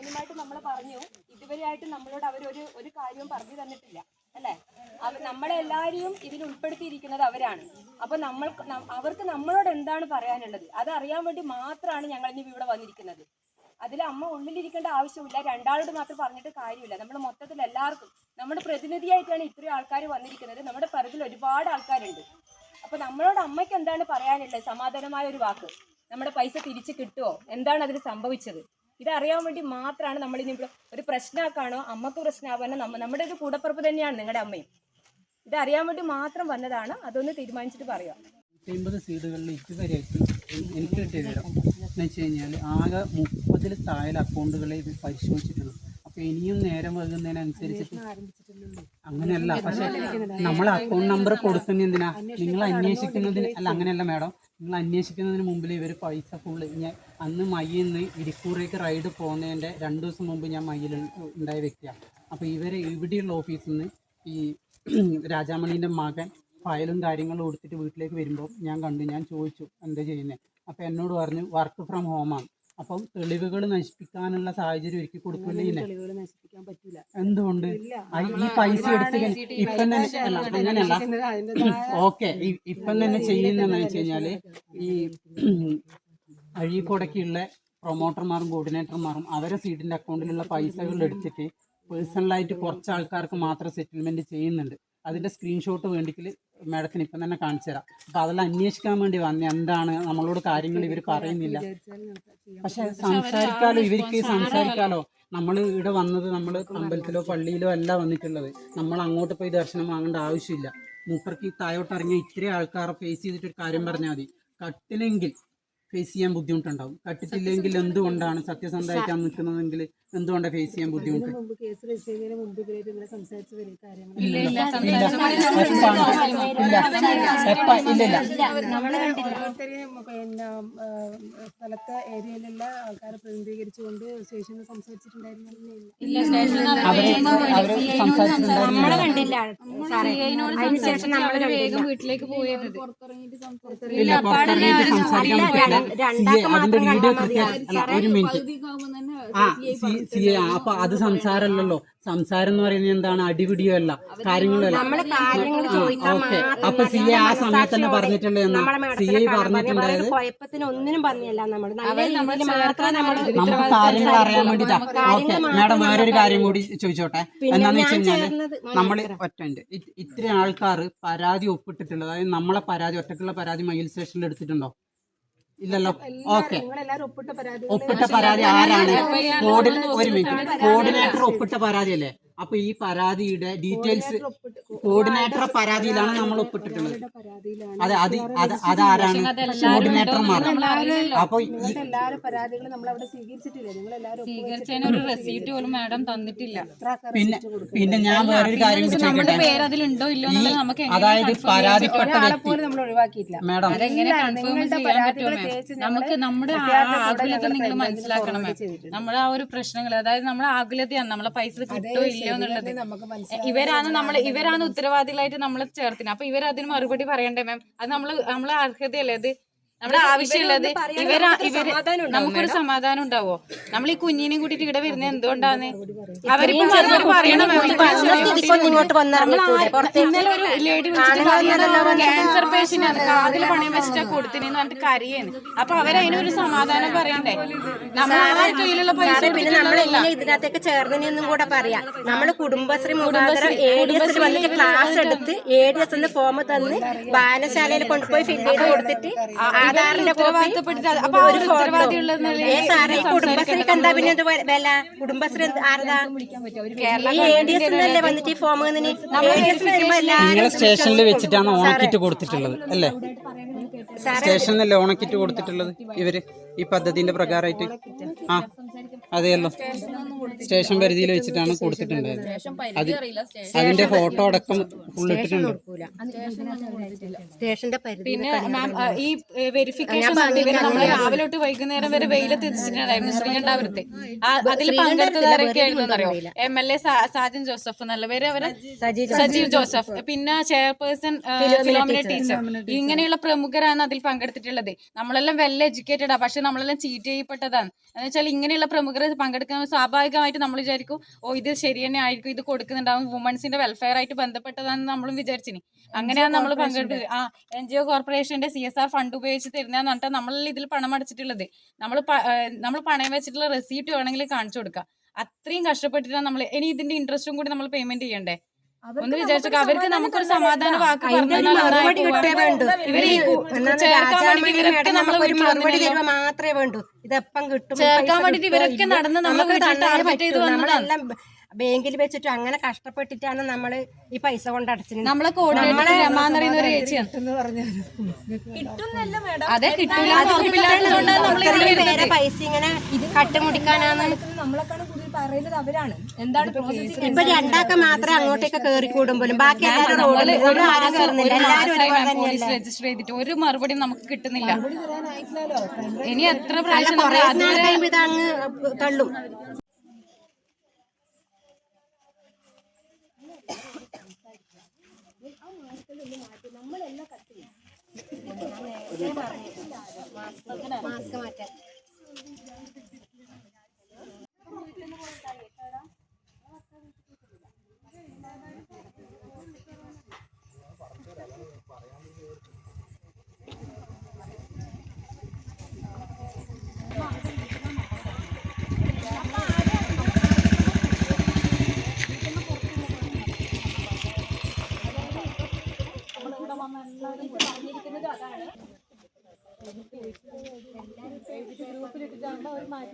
മാന്യമായിട്ട് നമ്മൾ പറഞ്ഞു. ഇതുവരെയായിട്ട് നമ്മളോട് അവർ ഒരു കാര്യവും പറഞ്ഞു തന്നിട്ടില്ല. അല്ലേ? അവർ നമ്മളെല്ലാവരെയും ഇതിൽ ഉൾപ്പെടുത്തിയിരിക്കുന്നത് അവരാണ്. അപ്പൊ നമ്മൾ അവർക്ക് നമ്മളോട് എന്താണ് പറയാനുള്ളത്? അത് അറിയാൻ വേണ്ടി മാത്രമാണ് ഞങ്ങൾ ഇനി ഇവിടെ വന്നിരിക്കുന്നത്. അതിൽ അമ്മ ഉള്ളിലിരിക്കേണ്ട ആവശ്യമില്ല. രണ്ടാളോട് മാത്രം പറഞ്ഞിട്ട് കാര്യമില്ല. നമ്മൾ മൊത്തത്തിൽ എല്ലാവർക്കും നമ്മുടെ പ്രതിനിധിയായിട്ടാണ് ഇത്രയും ആൾക്കാർ വന്നിരിക്കുന്നത്. നമ്മുടെ പിറകിൽ ഒരുപാട് ആൾക്കാരുണ്ട്. അപ്പൊ നമ്മളോട് അമ്മയ്ക്ക് എന്താണ് പറയാനുള്ളത്? സമാധാനമായ ഒരു വാക്ക്. നമ്മുടെ പൈസ തിരിച്ചു കിട്ടുമോ എന്താണ് അതിൽ സംഭവിച്ചത്? ഇതറിയാൻ വേണ്ടി മാത്രമാണ് നമ്മൾ ഇനി ഒരു പ്രശ്നമാക്കാണോ അമ്മയ്ക്ക് പ്രശ്നമാവാനോ നമ്മ നമ്മുടെ ഒരു കൂടപ്പുറപ്പ് തന്നെയാണ് നിങ്ങളുടെ അമ്മയും. ഇതറിയാൻ വേണ്ടി മാത്രം വന്നതാണ്. അതൊന്ന് തീരുമാനിച്ചിട്ട് പറയാം. അമ്പത് സീഡുകളിൽ ഇതുവരെയായിട്ട് എനിക്ക് കിട്ടിയ എന്ന് വെച്ച് കഴിഞ്ഞാൽ ആകെ മുപ്പതിൽ താഴെ അക്കൗണ്ടുകളെ ഇത് പരിശോധിച്ചിട്ടുള്ളൂ. അപ്പോൾ ഇനിയും നേരം വൈകുന്നതിനനുസരിച്ചിട്ട് അങ്ങനെയല്ല. പക്ഷെ നമ്മൾ അക്കൗണ്ട് നമ്പർ കൊടുക്കുന്ന എന്തിനാ? നിങ്ങൾ അന്വേഷിക്കുന്നതിന് അല്ല അങ്ങനെയല്ല മാഡം. നിങ്ങൾ അന്വേഷിക്കുന്നതിന് മുമ്പിൽ ഇവർ പൈസ ഫുള്ള് ഞാൻ അന്ന് മയ്യിൽ നിന്ന് ഇരിക്കൂറേക്ക് റൈഡ് പോകുന്നതിന്റെ രണ്ട് ദിവസം മുമ്പ് ഞാൻ മയ്യിൽ ഉണ്ടായ വ്യക്തിയാണ് അപ്പോൾ ഇവരെ ഇവിടെയുള്ള ഓഫീസിൽ നിന്ന് ഈ രാജാമണീന്റെ മകൻ ഫയലും കാര്യങ്ങളും കൊടുത്തിട്ട് വീട്ടിലേക്ക് വരുമ്പോൾ ഞാൻ കണ്ടു. ഞാൻ ചോദിച്ചു എന്താ ചെയ്യുന്നത് അപ്പോൾ എന്നോട് പറഞ്ഞു വർക്ക് ഫ്രം ഹോമാണ് അപ്പം തെളിവുകൾ നശിപ്പിക്കാനുള്ള സാഹചര്യം ഒരുക്കി കൊടുക്കില്ല തെളിവുകൾ നശിപ്പിക്കാൻ പറ്റില്ല എന്തുകൊണ്ട്? ഈ പൈസ എടുത്ത് ഇപ്പം തന്നെ അല്ല അങ്ങനെയല്ല. ഓക്കെ. ഇപ്പം തന്നെ ചെയ്യുന്നതെന്ന് വെച്ച് കഴിഞ്ഞാൽ ഈ അഴീക്കോടക്കുള്ള പ്രൊമോട്ടർമാരും കോർഡിനേറ്റർമാരും അവരെ സീഡിന്റെ അക്കൗണ്ടിലുള്ള പൈസകൾ എടുത്തിട്ട് പേഴ്സണലായിട്ട് കുറച്ച് ആൾക്കാർക്ക് മാത്രം സെറ്റിൽമെന്റ് ചെയ്യുന്നുണ്ട്. അതിന്റെ സ്ക്രീൻഷോട്ട് വേണ്ടിക്കൽ മാഡത്തിന് ഇപ്പം തന്നെ കാണിച്ചു തരാം. അപ്പം അതെല്ലാം അന്വേഷിക്കാൻ വേണ്ടി വന്ന. എന്താണ് നമ്മളോട് കാര്യങ്ങൾ ഇവർ പറയുന്നില്ല. പക്ഷെ സംസാരിക്കാലോ ഇവർക്ക് സംസാരിക്കാലോ നമ്മൾ ഇവിടെ വന്നത് നമ്മൾ അമ്പലത്തിലോ പള്ളിയിലോ അല്ല വന്നിട്ടുള്ളത്. നമ്മൾ അങ്ങോട്ട് പോയി ദർശനം വാങ്ങേണ്ട ആവശ്യമില്ല. മൂപ്പർക്ക് ഈ താഴോട്ട് ഇറങ്ങിയ ഇത്രയും ആൾക്കാരെ ഫേസ് ചെയ്തിട്ട് ഒരു കാര്യം പറഞ്ഞാൽ മതി. കട്ടിലെങ്കിൽ ഫേസ് ചെയ്യാൻ ബുദ്ധിമുട്ടുണ്ടാവും. കട്ടിട്ടില്ലെങ്കിൽ എന്തുകൊണ്ടാണ് സത്യസന്ധമായിട്ടാണ് നിൽക്കുന്നതെങ്കിൽ എന്തുകൊണ്ടാണ് ഫേസ് ചെയ്യാൻ ബുദ്ധിമുട്ട്? സ്ഥലത്തെ ഏരിയയിലുള്ള ആൾക്കാരെ പ്രതിനിധീകരിച്ചുകൊണ്ട് സ്റ്റേഷനിൽ സംസാരിച്ചിട്ടുണ്ടായിരുന്നു വീട്ടിലേക്ക് പോയത്. ഇല്ല പുറത്തിറങ്ങിയിട്ട് സംസാരിക്കാൻ പറ്റില്ല. സി എ അതിന്റെ വീഡിയോ കൃത്യം ഒരു മിനിറ്റ്. ആ സി എ അപ്പൊ അത് സംസാരമല്ലല്ലോ. സംസാരം എന്ന് പറയുന്നത് എന്താണ്? അടിപിടിയോ അല്ല കാര്യങ്ങളോ അല്ല കാര്യങ്ങൾ ചോദിക്കാൻ ഓക്കെ. അപ്പൊ സി എ ആ സമയത്ത് തന്നെ പറഞ്ഞിട്ടുണ്ട് എന്ന് സി ഐ പറഞ്ഞിട്ടുണ്ടായത് ഒന്നിനും പറഞ്ഞല്ല നമ്മൾ. നമുക്ക് കാര്യങ്ങൾ അറിയാൻ വേണ്ടിട്ടാ ഓക്കെ. മാഡം വേറൊരു കാര്യം കൂടി ചോദിച്ചോട്ടെ? എന്താന്ന് വെച്ച് കഴിഞ്ഞാൽ നമ്മൾ നമ്മൾ ഒറ്റ ഇത്രയും ആൾക്കാർ പരാതി ഒപ്പിട്ടിട്ടുണ്ട്. അതായത് നമ്മളെ പരാതി ഒറ്റക്കുള്ള പരാതി മയിൽ സ്റ്റേഷനിൽ എടുത്തിട്ടുണ്ടോ? ഇല്ലല്ലോ. ഓക്കെ. ഒപ്പിട്ട പരാതി ആരാണ്? കോർഡിനേറ്റർ ഒപ്പിട്ട പരാതി അല്ലേ അപ്പൊ ഈ പരാതിയുടെ ഡീറ്റെയിൽസ് കോർഡിനേറ്റർ പരാതിയിലാണ് നമ്മൾ ഒപ്പിട്ടിട്ടുള്ളത്. അതെ അത് അത് അതാരാണ്? കോർഡിനേറ്റർമാർ അപ്പൊ ഈ എല്ലാവരും പരാതികളും നമ്മൾ അവിടെ സ്വീകരിച്ചിട്ടില്ല? നിങ്ങൾ എല്ലാവരും സ്വീകരിച്ചതിന് ഒരു പോലും മാഡം തന്നിട്ടില്ല. പിന്നെ പിന്നെ ഞാൻ വേറൊരു കാര്യം നമ്മുടെ ചോദിക്കട്ടെ അതായത് പരാതിപ്പെട്ട വ്യക്തി പോലും നമ്മൾ ഒഴിവാക്കിയിട്ടില്ല. മാഡം. നമുക്ക് നമ്മുടെ ആകുലത നിങ്ങൾ മനസ്സിലാക്കണം. നമ്മുടെ ആ ഒരു പ്രശ്നങ്ങൾ അതായത് നമ്മളെ ആകുലതയാണ് നമ്മളെ പൈസ കിട്ടോ എന്നുള്ളത് മനസ്സിലാവും ഇവരാണ് നമ്മൾ ഇവരാണ് ഉത്തരവാദികളായിട്ട് നമ്മളെ ചേർത്തിന്. അപ്പൊ ഇവരതിന് മറുപടി പറയണ്ടേ മാം? അത് നമ്മൾ നമ്മളെ അർഹതയല്ലേ? അത് നമ്മുടെ ആവശ്യമുള്ളത് ഇവരാ ഇവർ നമുക്കൊരു സമാധാനം ഉണ്ടാവോ? നമ്മൾ ഈ കുഞ്ഞിനെയും കൂട്ടിട്ട് ഇവിടെ വരുന്നത് എന്തുകൊണ്ടാണ് അവരിപ്പോ പറയണം ഇന്നലെ ഒരു ലേഡി ക്യാൻസർ പേഷ്യന്റ് ആണ്. കാതിൽ പണയം വെച്ചിട്ട് കൊടുത്തിനെന്ന് പറഞ്ഞിട്ട് കരയാണ് അപ്പൊ അവരതിനൊരു സമാധാനം പറയണ്ടേ? നമ്മൾ ആ കയ്യിലുള്ള പൈസ പിന്നെ. എങ്ങനെ ഇതിനകത്തേക്ക് ചേർന്നതെന്നും കൂടെ പറയാം. നമ്മൾ കുടുംബശ്രീ മുഖാന്തരം എ ഡി എസ് വന്നിട്ട് ക്ലാസ് എടുത്ത് എ ഡി എസ് ഫോം തന്ന് വായനശാലയിൽ കൊണ്ടുപോയി ഫില്ല് ചെയ്ത് കൊടുത്തിട്ട് ആധാറിന്റെ എന്താ പിന്നെ വില കുടുംബശ്രീ ആരതാ? വന്നിട്ട് ഈ ഫോം സ്റ്റേഷനിൽ വെച്ചിട്ടാണ് ഓണക്കിറ്റ് കൊടുത്തിട്ടുള്ളത് അല്ലേ? സ്റ്റേഷനിലല്ലേ ഓണക്കിറ്റ് കൊടുത്തിട്ടുള്ളത് ഇവർ? ഈ പദ്ധതിന്റെ പ്രകാരമായിട്ട് ആ അതെയല്ലോ. സ്റ്റേഷൻ പരിധിയിൽ വെച്ചിട്ടാണ് കൊടുത്തിട്ടുണ്ടായത് അത്. അതിന്റെ ഫോട്ടോ അടക്കം ഫുൾ ഇട്ടിട്ടുണ്ട് സ്റ്റേഷന്റെ പരിധി പിന്നെ മാം ഈ വെരിഫിക്കേഷൻ നമ്മൾ രാവിലെ തൊട്ട് വൈകുന്നേരം വരെ വെയിലത്ത് എത്തിച്ചിട്ടുണ്ടായിരുന്നു. ശ്രീകണ്ഠാപുരത്ത്. അതിൽ പങ്കെടുത്തതാരൊക്കെയായിരുന്നു അറിയോ M L A Sajan Joseph നല്ല പേര് അവരെ സജീവ് ജോസഫ്. പിന്നെ ചെയർപേഴ്സൺ ഫിലോമിന ടീച്ചർ. ഇങ്ങനെയുള്ള പ്രമുഖരാണ് അതിൽ പങ്കെടുത്തിട്ടുള്ളത്. നമ്മളെല്ലാം വെൽ എഡ്യൂക്കേറ്റഡാ പക്ഷെ നമ്മളെല്ലാം ചീറ്റ് ചെയ്യപ്പെട്ടതാണ്. എന്ന് വെച്ചാൽ ഇങ്ങനെയുള്ള പ്രമുഖർ പങ്കെടുക്കുന്ന സ്വാഭാവികമായിട്ട് നമ്മൾ വിചാരിക്കും ഓ ഇത് ശരി തന്നെ ആയിരിക്കും ഇത് കൊടുക്കുന്നുണ്ടാവും വുമൻസിന്റെ വെൽഫെയർ ആയിട്ട് ബന്ധപ്പെട്ടതാണെന്ന് നമ്മളും വിചാരിച്ചിനി. അങ്ങനെയാണ് നമ്മൾ പങ്കെടുത്തത്. ആ എൻ ജി ഒ കോർപ്പറേഷന്റെ സി എസ് ആർ ഫണ്ട് ഉപയോഗിച്ച് തരുന്നതെന്ന് പറഞ്ഞിട്ട് നമ്മൾ ഇതിൽ പണം അടച്ചിട്ടുള്ളത്. നമ്മൾ നമ്മൾ പണയം വെച്ചിട്ടുള്ള റെസീപ്റ്റ് വേണമെങ്കിൽ കാണിച്ചു കൊടുക്കാം. അത്രയും കഷ്ടപ്പെട്ടിട്ടാണ് നമ്മൾ ഇനി ഇതിന്റെ ഇൻട്രസ്റ്റും കൂടി നമ്മൾ പേയ്മെന്റ് ചെയ്യണ്ടേ? ഒന്ന് വിചാരിച്ചു അവർക്ക് നമുക്കൊരു സമാധാന വാക്ക് ഒരു മറുപടി കിട്ടേ വേണ്ടു. മറുപടി വന്നില്ലല്ലോ. മാത്രമേ വേണ്ടൂ. ഇതെപ്പം കിട്ടും? ചേർക്കാൻ പൈസ വേണ്ടിയിട്ട് ഇവരൊക്കെ? നടന്ന് നമ്മളെ ടാർഗറ്റ് ചെയ്ത്. ബാങ്കിൽ വെച്ചിട്ട് അങ്ങനെ കഷ്ടപ്പെട്ടിട്ടാണ് നമ്മൾ ഈ പൈസ കൊണ്ട് അടച്ചത് നമ്മളെ ഒരു അതെ കിട്ടില്ല പൈസ ഇങ്ങനെ കട്ടുമുടിക്കാനാണ് നമ്മളെക്കാളും കൂടുതൽ പറയുന്നത് അവരാണ്. എന്താണ് ഇപ്പൊ രണ്ടാക്ക മാത്രമേ അങ്ങോട്ടേക്ക് കയറി കൂടുമ്പോഴും ബാക്കി എല്ലാവരും നമ്മൾ റോഡിൽ ഒരു ഒരു ആരും കയറുന്നില്ല എല്ലാവരും മാസമായി ഒരുപോലെ മാം പോലീസ് തന്നെയല്ലേ രജിസ്റ്റർ ചെയ്തിട്ട് ഒരു മറുപടിയും നമുക്ക് കിട്ടുന്നില്ല. തരാനായിട്ടില്ലല്ലോ ഇനി എത്ര അല്ല പ്രാവശ്യം നമ്മൾ നമ്മളെല്ലാം നാൾ കഴിയുമ്പോ തള്ളും. മാസ്ക് മാറ്റാൻ. Đôi mà.